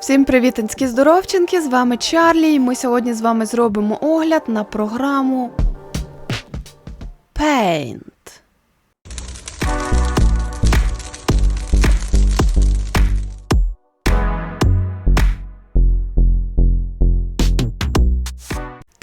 Всім привітинські здоровченки! З вами Чарлі, і ми сьогодні з вами зробимо огляд на програму Paint.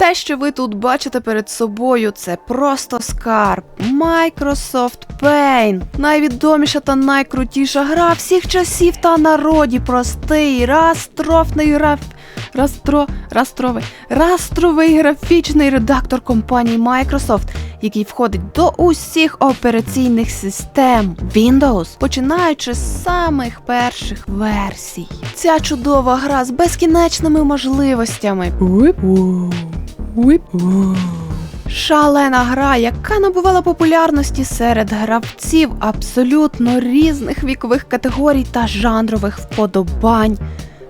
Те, що ви тут бачите перед собою, це просто скарб. Microsoft Paint. Найвідоміша та найкрутіша гра всіх часів та народі. Простий, растрофний граф... Растро... Растровий... Растровий графічний редактор компанії Microsoft, який входить до усіх операційних систем Windows, починаючи з самих перших версій. Ця чудова гра з безкінечними можливостями. Уип-у. Шалена гра, яка набувала популярності серед гравців абсолютно різних вікових категорій та жанрових вподобань.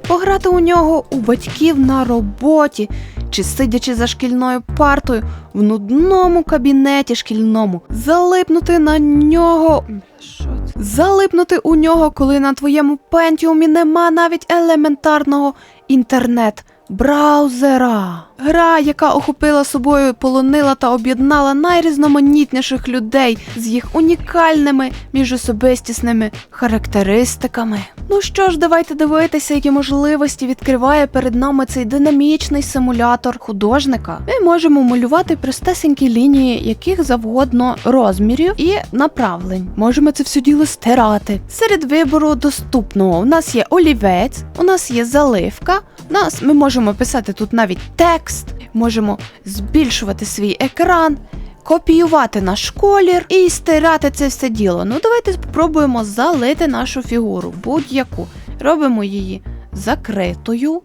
Пограти у нього у батьків на роботі чи сидячи за шкільною партою в нудному кабінеті шкільному, залипнути на нього. Залипнути у нього, коли на твоєму пентіумі нема навіть елементарного інтернет. Браузера. Гра, яка охопила собою, полонила та об'єднала найрізноманітніших людей з їх унікальними міжособистісними характеристиками. Ну що ж, давайте дивитися, які можливості відкриває перед нами цей динамічний симулятор художника. Ми можемо малювати простесенькі лінії яких завгодно розмірів і направлень. Можемо це все діло стирати. Серед вибору доступного у нас є олівець, у нас є заливка. У нас ми можемо писати тут навіть текст, можемо збільшувати свій екран. Копіювати наш колір і стирати це все діло. Ну, давайте спробуємо залити нашу фігуру, будь-яку. Робимо її закритою.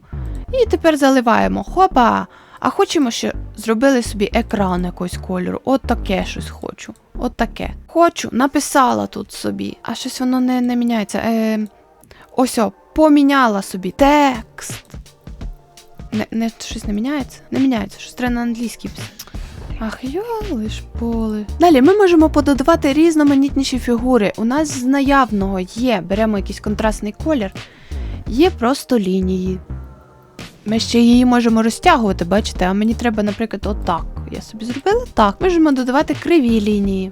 І тепер заливаємо. Хопа! А хочемо ще зробили собі екран якогось кольору. От таке щось хочу. От таке. Хочу, написала тут собі. А щось воно не, не міняється. Е, ось о, поміняла собі текст. Не, не, щось не міняється? Не міняється, щось треба на англійській писати. Ах, йоли ж поле. Далі ми можемо пододавати різноманітніші фігури. У нас з наявного є, беремо якийсь контрастний колір, є просто лінії. Ми ще її можемо розтягувати, бачите, а мені треба, наприклад, отак. Я собі зробила так. Можемо додавати криві лінії.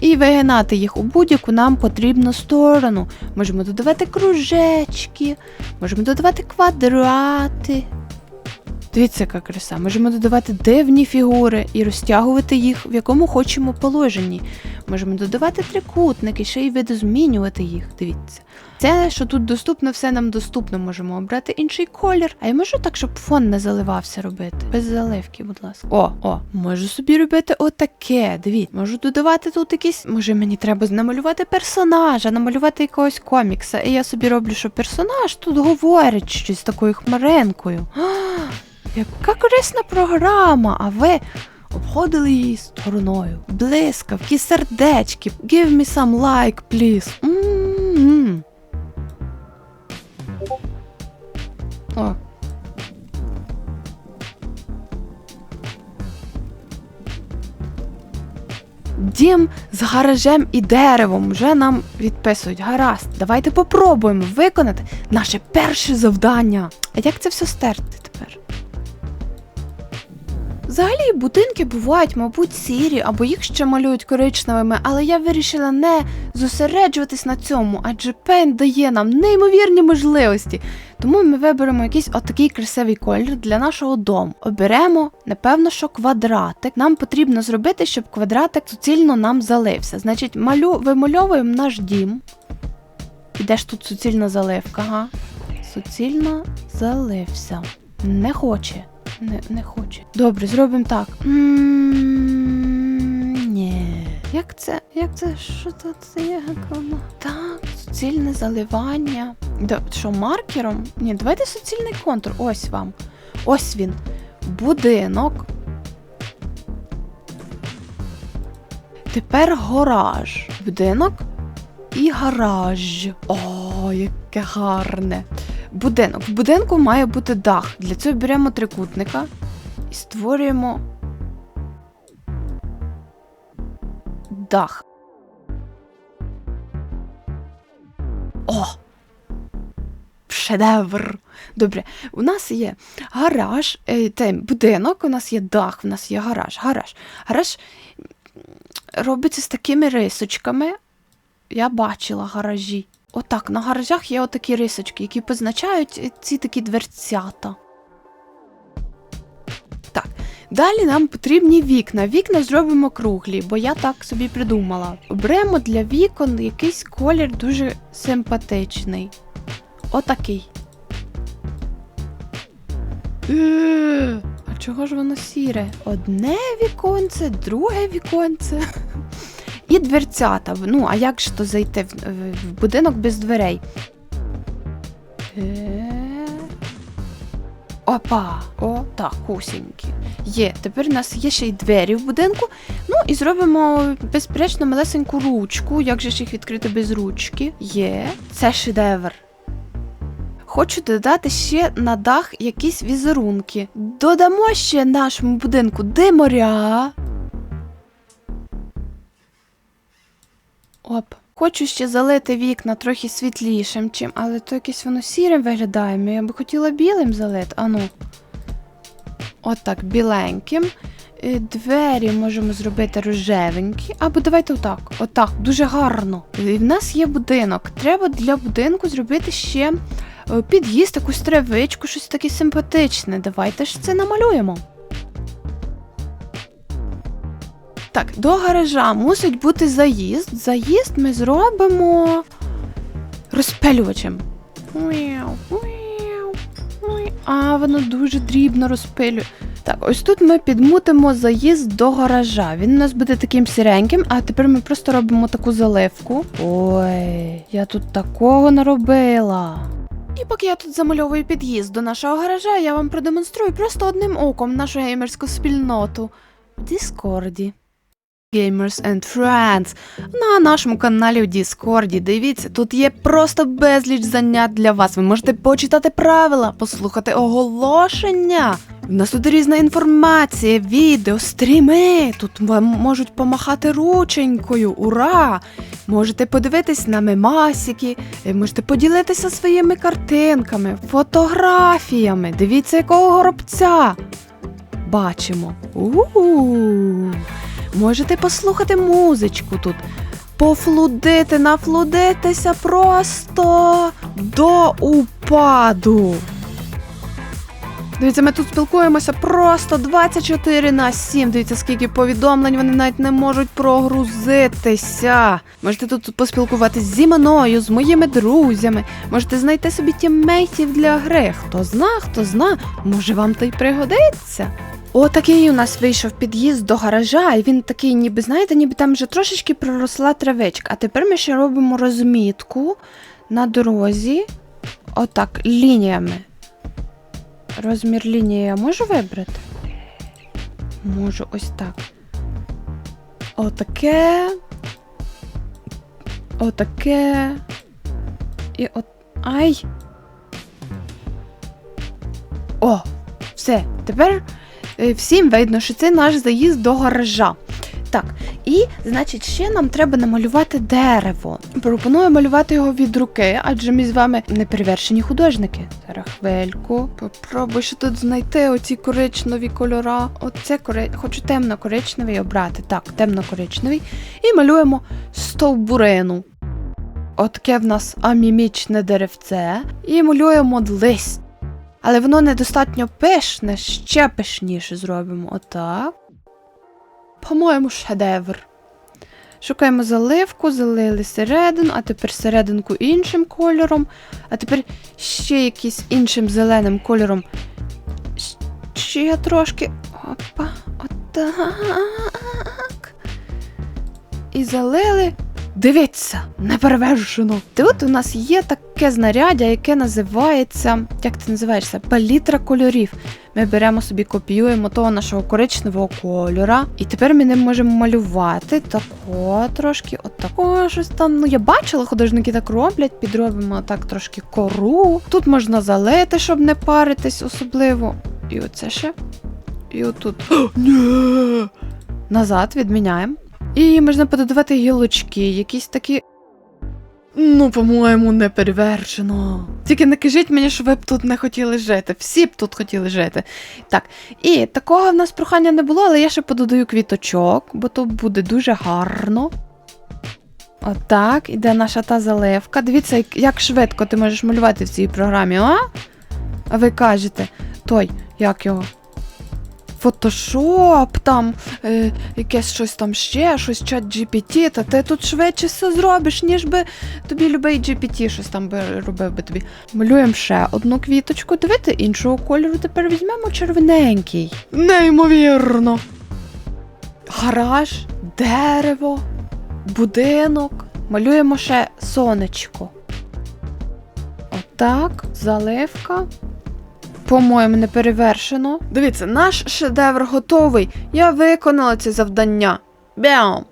І вигинати їх у будь-яку нам потрібну сторону. Можемо додавати кружечки, можемо додавати квадрати. Дивіться, яка краса. Можемо додавати дивні фігури і розтягувати їх в якому хочемо положенні. Можемо додавати трикутники, ще й видозмінювати їх. Дивіться. Це, що тут доступно, все нам доступно. Можемо обрати інший колір. А я можу так, щоб фон не заливався робити. Без заливки, будь ласка. О, о, можу собі робити отаке. Дивіться, можу додавати тут якісь. Може, мені треба намалювати персонажа, намалювати якогось комікса. І я собі роблю, що персонаж тут говорить щось такою хмаринкою. Яка корисна програма, а ви обходили її стороною. Блискавки, сердечки. Give me some like, please. М-м-м. О. Дім з гаражем і деревом вже нам відписують. Гаразд, давайте попробуємо виконати наше перше завдання. А як це все стерти? Взагалі будинки бувають, мабуть, сірі, або їх ще малюють коричневими, але я вирішила не зосереджуватись на цьому, адже Paint дає нам неймовірні можливості. Тому ми виберемо якийсь отакий красивий колір для нашого дому. Оберемо, напевно, що квадратик. Нам потрібно зробити, щоб квадратик суцільно нам залився. Значить, малю... вимальовуємо наш дім. І де ж тут суцільна заливка? Ага. Суцільно залився. Не хоче. Не, не хоче. Добре, зробимо так. Ні. Як це? Як це? Що це це є? Так, суцільне заливання. Да, що, маркером? Ні, давайте суцільний контур. Ось вам. Ось він. Будинок. Тепер гараж. Будинок і гараж. О, яке гарне. Будинок. В будинку має бути дах. Для цього беремо трикутника і створюємо дах. О! шедевр. Добре, у нас є гараж, те, будинок, у нас є дах, у нас є гараж. Гараж. Гараж робиться з такими рисочками. Я бачила гаражі. Отак, на гаражах є отакі рисочки, які позначають ці такі дверцята. Так, далі нам потрібні вікна. Вікна зробимо круглі, бо я так собі придумала. Оберемо для вікон якийсь колір дуже симпатичний. Отакий. Е, А чого ж воно сіре? Одне віконце, друге віконце. І дверцята. Ну, а як ж то зайти в, в- будинок без дверей? Е. Опа! О, так, кусенькі. Є. Тепер у нас є ще й двері в будинку. Ну і зробимо безперечно малесеньку ручку. Як же ж їх відкрити без ручки? Є. Це шедевр. Хочу додати ще на дах якісь візерунки. Додамо ще нашому будинку диморя. Оп. Хочу ще залити вікна трохи світлішим, чим, але то якесь воно сірим виглядає. Я би хотіла білим залити. Ану. Отак, біленьким. Е, Двері можемо зробити рожевенькі. Або давайте отак. Отак, дуже гарно. І в нас є будинок. Треба для будинку зробити ще е, під'їзд, якусь травичку, щось таке симпатичне. Давайте ж це намалюємо. Так, до гаража мусить бути заїзд. Заїзд ми зробимо розпилювачем. А, воно дуже дрібно розпилює. Так, ось тут ми підмутимо заїзд до гаража. Він у нас буде таким сіреньким, а тепер ми просто робимо таку заливку. Ой, я тут такого наробила. І поки я тут замальовую під'їзд до нашого гаража, я вам продемонструю просто одним оком нашу геймерську спільноту в Діскорді. Gamers and Friends на нашому каналі в Діскорді. Дивіться, тут є просто безліч занять для вас. Ви можете почитати правила, послухати оголошення. У нас тут різна інформація, відео, стріми. Тут вам можуть помахати рученькою. Ура! Можете подивитись на мемасики, е, можете поділитися своїми картинками, фотографіями. Дивіться, якого горобця. Бачимо. У-у-у. Можете послухати музичку тут. Пофлудити, нафлудитися просто до упаду. Дивіться, ми тут спілкуємося просто 24 на 7. Дивіться, скільки повідомлень вони навіть не можуть прогрузитися. Можете тут поспілкуватись зі мною, з моїми друзями. Можете знайти собі тіммейтів для гри. Хто зна, хто зна, може вам то й пригодиться. Отакий у нас вийшов під'їзд до гаража, і він такий, ніби, знаєте, ніби там вже трошечки проросла травичка. А тепер ми ще робимо розмітку на дорозі. Отак, лініями. Розмір лінії я можу вибрати? Можу ось так. Отаке. Отаке. І от. Ай! О! Все, тепер всім видно, що це наш заїзд до гаража. Так, і, значить, ще нам треба намалювати дерево. Пропоную малювати його від руки, адже ми з вами неперевершені художники. Зараз хвильку. Попробуй ще тут знайти оці коричневі кольора. Оце кори... хочу темно-коричневий обрати. Так, темно-коричневий. І малюємо стовбурину. Отаке в нас амімічне деревце. І малюємо лист. Але воно недостатньо пишне, ще пишніше зробимо. Отак. По-моєму, шедевр. Шукаємо заливку, залили середину, а тепер серединку іншим кольором, а тепер ще якийсь іншим зеленим кольором. Ще трошки. Опа, отак. І залили. Дивіться, неперевершено. Тут у нас є таке знаряддя, яке називається. Як ти називаєшся? Палітра кольорів. Ми беремо собі, копіюємо того нашого коричневого кольора, і тепер ми ним можемо малювати тако трошки, отако щось там. Ну я бачила, художники так роблять, підробимо так трошки кору. Тут можна залити, щоб не паритись особливо. І оце ще. І отут. Ні! Назад відміняємо. І можна пододавати гілочки, якісь такі Ну, по-моєму, не перевершено. Тільки не кажіть мені, що ви б тут не хотіли жити. Всі б тут хотіли жити. Так, і такого в нас прохання не було, але я ще пододаю квіточок, бо то буде дуже гарно. Отак, іде наша та заливка. Дивіться, як- швидко ти можеш малювати в цій програмі, а? А ви кажете, той, як його? Фотошоп, там е, якесь щось там ще, щось чат GPT, та ти тут швидше все зробиш, ніж би тобі любий GPT щось там би робив би тобі. Малюємо ще одну квіточку. Дивіться, іншого кольору тепер візьмемо червоненький. Неймовірно. Гараж, дерево, будинок. Малюємо ще сонечко. Отак, заливка. По-моєму, не перевершено. Дивіться, наш шедевр готовий. Я виконала це завдання. Бям!